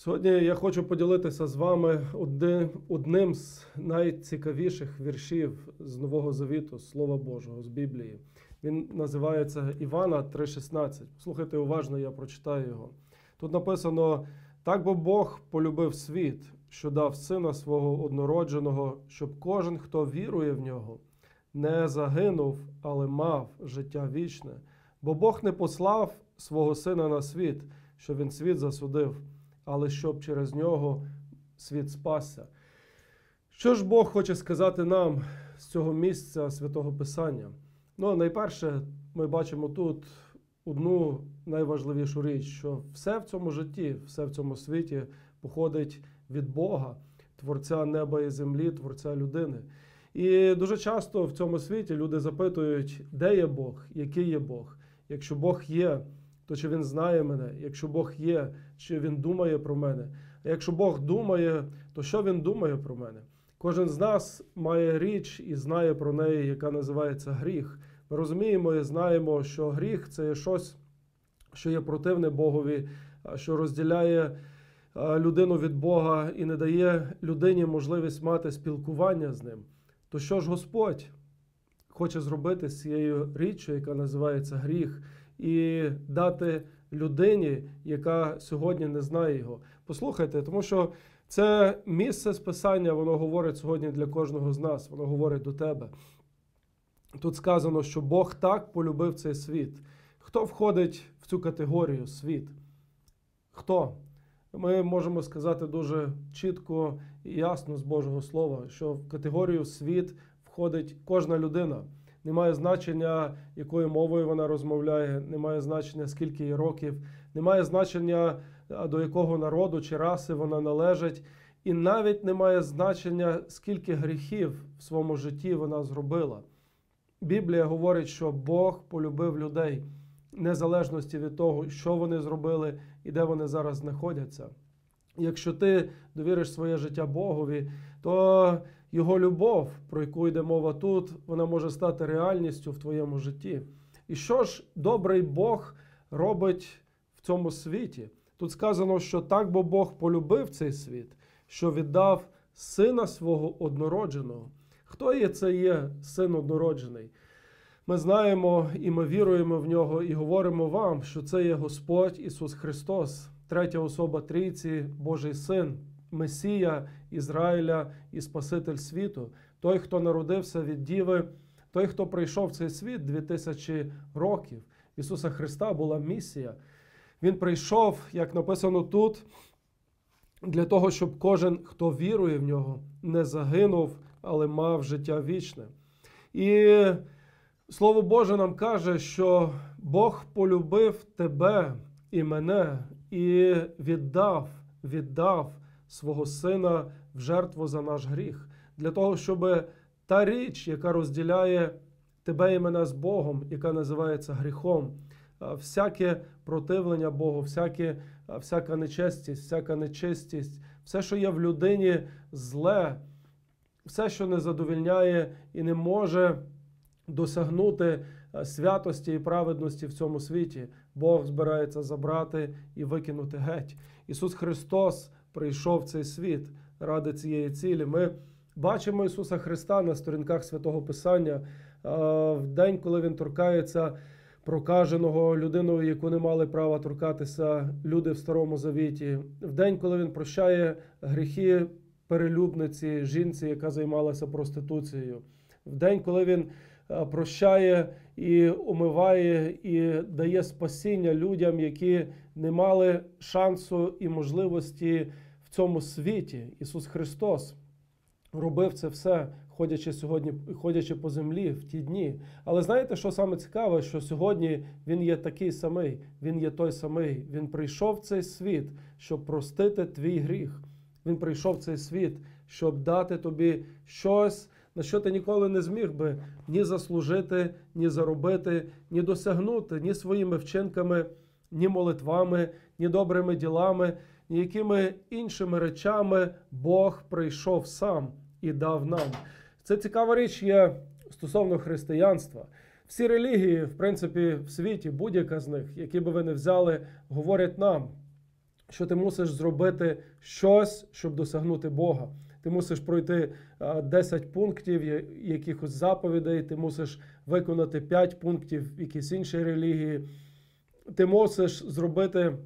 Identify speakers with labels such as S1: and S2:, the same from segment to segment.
S1: Сьогодні я хочу поділитися з вами одним, з найцікавіших віршів з Нового Завіту, Слова Божого, з Біблії. Він називається Івана 3,16. Слухайте уважно, я прочитаю його. Тут написано: так бо Бог полюбив світ, що дав сина свого однородженого, щоб кожен, хто вірує в нього, не загинув, але мав життя вічне. Бо Бог не послав свого сина на світ, що він світ засудив, але щоб через нього світ спасся. Що ж Бог хоче сказати нам з цього місця святого Писання? Ну, найперше, ми бачимо тут одну найважливішу річ, що все в цьому житті, все в цьому світі походить від Бога, Творця неба і землі, Творця людини. І дуже часто в цьому світі люди запитують, де є Бог, який є Бог. Якщо Бог є, то чи Він знає мене? Якщо Бог є, чи Він думає про мене? А якщо Бог думає, то що Він думає про мене? Кожен з нас має річ і знає про неї, яка називається гріх. Ми розуміємо і знаємо, що гріх це є щось, що є противне Богові, що розділяє людину від Бога і не дає людині можливість мати спілкування з ним. То що ж Господь хоче зробити з цією річчю, яка називається гріх, і дати людині, яка сьогодні не знає його? Послухайте, тому що це місце списання, воно говорить сьогодні для кожного з нас, воно говорить до тебе. Тут сказано, що Бог так полюбив цей світ. Хто входить в цю категорію світ? Хто? Ми можемо сказати дуже чітко і ясно з Божого Слова, що в категорію світ входить кожна людина. Немає значення, якою мовою вона розмовляє, немає значення, скільки їй років, немає значення, до якого народу чи раси вона належить, і навіть немає значення, скільки гріхів в своєму житті вона зробила. Біблія говорить, що Бог полюбив людей незалежності від того, що вони зробили і де вони зараз знаходяться. Якщо ти довіриш своє життя Богові, то Його любов, про яку йде мова тут, вона може стати реальністю в твоєму житті. І що ж добрий Бог робить в цьому світі? Тут сказано, що так бо Бог полюбив цей світ, що віддав сина свого однородженого. Хто є це є син однороджений? Ми знаємо і ми віруємо в нього, і говоримо вам, що це є Господь Ісус Христос, третя особа Трійці, Божий Син, Месія Ізраїля і Спаситель світу, той, хто народився від Діви, той, хто прийшов в цей світ 2000 років. Ісуса Христа була місія. Він прийшов, як написано тут, для того, щоб кожен, хто вірує в нього, не загинув, але мав життя вічне. І Слово Боже нам каже, що Бог полюбив тебе і мене, і віддав, віддав свого сина в жертву за наш гріх, для того, щоб та річ, яка розділяє тебе і мене з Богом, яка називається гріхом, всяке противлення Богу, всяке, всяка нечестість, всяка нечистість, все, що є в людині зле, все, що не задовільняє і не може досягнути святості і праведності в цьому світі, Бог збирається забрати і викинути геть. Ісус Христос прийшов в цей світ ради цієї цілі. Ми бачимо Ісуса Христа на сторінках святого Писання в день, коли Він торкається прокаженого людиною, яку не мали права торкатися люди в Старому Завіті, в день, коли Він прощає гріхи перелюбниці, жінці, яка займалася проституцією, в день, коли він прощає і умиває, і дає спасіння людям, які не мали шансу і можливості в цьому світі. Ісус Христос робив це все, ходячи сьогодні, ходячи по землі в ті дні. Але знаєте, що саме цікаве, що сьогодні Він є такий самий, Він є той самий. Він прийшов в цей світ, щоб простити твій гріх. Він прийшов в цей світ, щоб дати тобі щось на що ти ніколи не зміг би ні заслужити, ні заробити, ні досягнути ні своїми вчинками, ні молитвами, ні добрими ділами, ні якими іншими речами Бог прийшов сам і дав нам. Це цікава річ є стосовно християнства. Всі релігії, в принципі, в світі, будь-яка з них, які би ви не взяли, говорять нам, що ти мусиш зробити щось, щоб досягнути Бога. Ти мусиш пройти 10 пунктів якихось заповідей, ти мусиш виконати 5 пунктів в якійсь іншій релігії. Ти мусиш зробити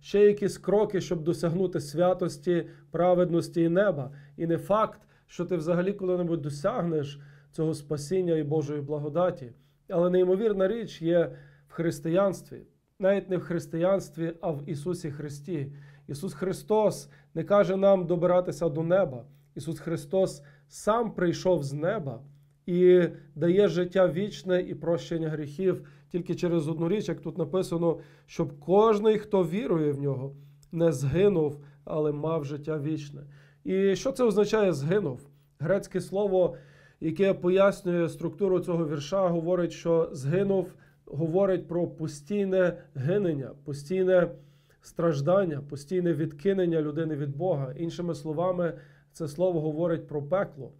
S1: ще якісь кроки, щоб досягнути святості, праведності і неба. І не факт, що ти взагалі коли-небудь досягнеш цього спасіння і Божої благодаті. Але неймовірна річ є в християнстві, навіть не в християнстві, а в Ісусі Христі. Ісус Христос не каже нам добиратися до неба. Ісус Христос сам прийшов з неба і дає життя вічне і прощення гріхів тільки через одну річ, як тут написано, щоб кожний, хто вірує в нього, не згинув, але мав життя вічне. І що це означає згинув? Грецьке слово, яке пояснює структуру цього вірша, говорить, що згинув, говорить про постійне гинення, постійне страждання, постійне відкинення людини від Бога. Іншими словами, це слово говорить про пекло,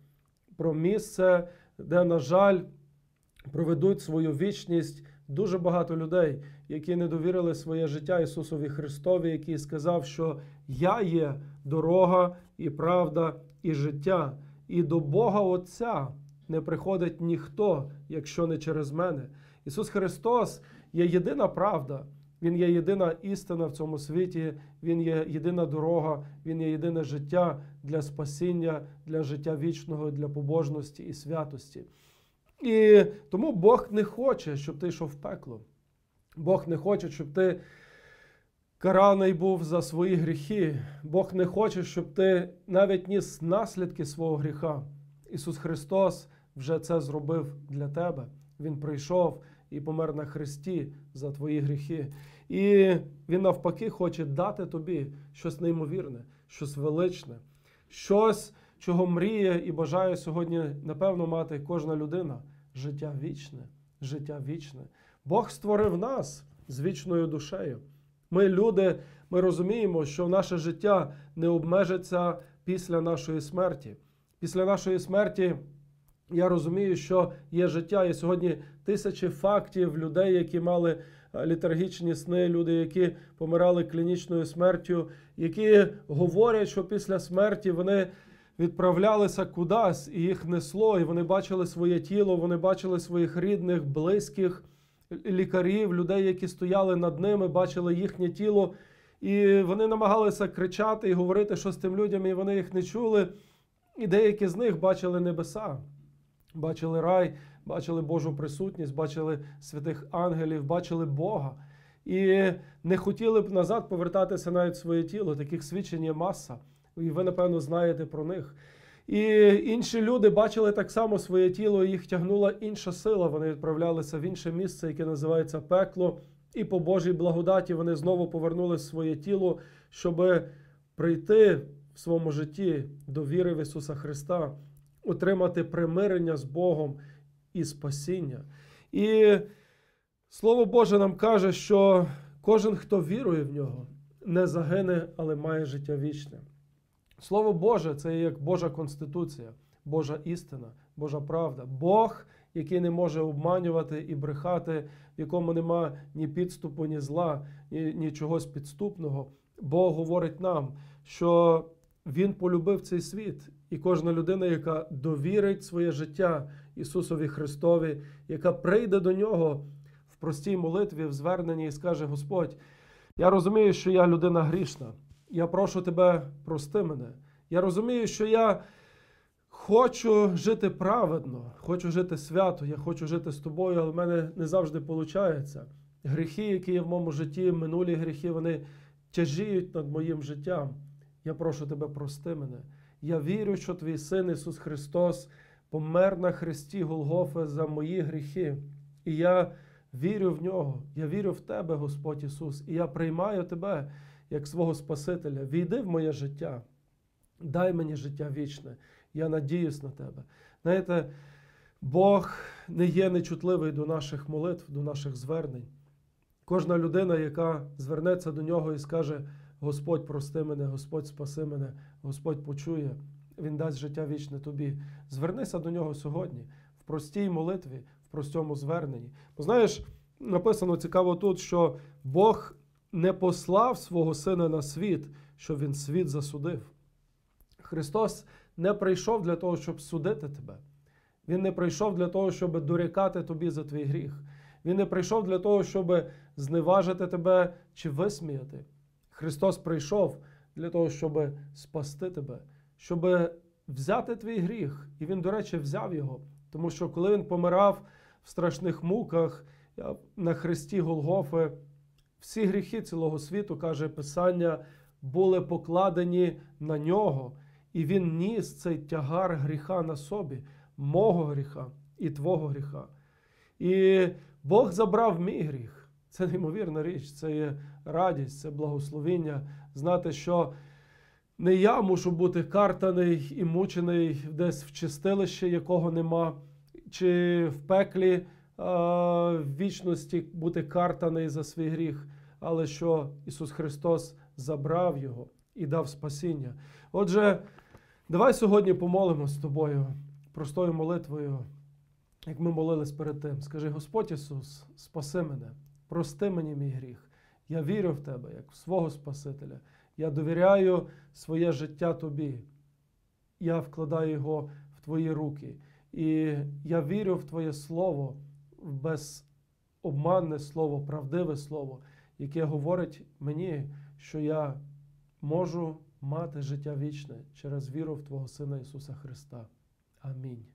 S1: про місце, де, на жаль, проведуть свою вічність дуже багато людей, які не довірили своє життя Ісусові Христові, який сказав, що я є дорога і правда, і життя, і до Бога Отця не приходить ніхто, якщо не через мене. Ісус Христос є єдина правда. Він є єдина істина в цьому світі, Він є єдина дорога, Він є єдине життя для спасіння, для життя вічного, для побожності і святості. І тому Бог не хоче, щоб ти йшов в пекло. Бог не хоче, щоб ти караний був за свої гріхи. Бог не хоче, щоб ти навіть ніс наслідки свого гріха. Ісус Христос вже це зробив для тебе. Він прийшов і помер на Христі за твої гріхи. І Він навпаки хоче дати тобі щось неймовірне, щось величне, щось, чого мріє і бажає сьогодні, напевно, мати кожна людина життя вічне, життя вічне. Бог створив нас з вічною душею. Ми, люди, ми розуміємо, що наше життя не обмежиться після нашої смерті. Після нашої смерті я розумію, що є життя. І сьогодні тисячі фактів людей, які мали е, літаргічні сни, люди, які помирали клінічною смертю, які говорять, що після смерті вони відправлялися кудись, і їх несло, і вони бачили своє тіло, вони бачили своїх рідних, близьких лікарів, людей, які стояли над ними, бачили їхнє тіло. І вони намагалися кричати і говорити що з тим людям, і вони їх не чули. І деякі з них бачили небеса, бачили рай, бачили Божу присутність, бачили святих ангелів, бачили Бога. І не хотіли б назад повертатися навіть в своє тіло. Таких свідчень є маса і ви, напевно, знаєте про них. І інші люди бачили так само своє тіло, і їх тягнула інша сила. Вони відправлялися в інше місце, яке називається пекло. І по Божій благодаті вони знову повернули своє тіло, щоб прийти в своєму житті до віри в Ісуса Христа, отримати примирення з Богом і спасіння. І Слово Боже нам каже, що кожен, хто вірує в нього, не загине, але має життя вічне. Слово Боже це як Божа конституція, Божа істина, Божа правда. Бог, який не може обманювати і брехати, в якому нема ні підступу, ні зла, ні, ні чогось підступного. Бог говорить нам, що Він полюбив цей світ, і кожна людина, яка довірить своє життя Ісусові Христові, яка прийде до нього в простій молитві, в зверненні і скаже: Господь, я розумію, що я людина грішна. Я прошу тебе, прости мене. Я розумію, що я хочу жити праведно, хочу жити свято, я хочу жити з тобою, але в мене не завжди виходить. Гріхи, які є в моєму житті, минулі гріхи, вони тяжіють над моїм життям. Я прошу тебе, прости мене. Я вірю, що твій син Ісус Христос помер на Христі Голгофи за мої гріхи. І я вірю в нього. Я вірю в Тебе, Господь Ісус, і я приймаю Тебе як свого Спасителя. Війди в моє життя, дай мені життя вічне. Я надіюсь на тебе. Знаєте, Бог не є нечутливий до наших молитв, до наших звернень. Кожна людина, яка звернеться до нього і скаже: Господь, прости мене, Господь спаси мене, Господь почує, Він дасть життя вічне тобі. Звернися до нього сьогодні, в простій молитві, в простому зверненні. Бо знаєш, написано цікаво тут, що Бог не послав свого Сина на світ, щоб Він світ засудив. Христос не прийшов для того, щоб судити тебе. Він не прийшов для того, щоб дорікати тобі за твій гріх. Він не прийшов для того, щоб зневажити тебе чи висміяти. Христос прийшов для того, щоб спасти тебе, щоб взяти твій гріх. І Він, до речі, взяв його. Тому що коли він помирав в страшних муках на хресті Голгофи, всі гріхи цілого світу, каже Писання, були покладені на нього, і він ніс цей тягар гріха на собі, мого гріха і твого гріха. І Бог забрав мій гріх. Це неймовірна річ, це є радість, це благословіння. Знати, що не я мушу бути картаний і мучений десь в чистилищі, якого нема, чи в пеклі в вічності бути картаний за свій гріх, але що Ісус Христос забрав його і дав спасіння. Отже, давай сьогодні помолимось з тобою простою молитвою, як ми молились перед тим. Скажи, Господь Ісус, спаси мене, прости мені мій гріх. Я вірю в Тебе, як в свого Спасителя. Я довіряю своє життя Тобі. Я вкладаю його в Твої руки. І я вірю в Твоє Слово, в безобманне Слово, правдиве Слово, яке говорить мені, що я можу мати життя вічне через віру в Твого Сина Ісуса Христа. Амінь.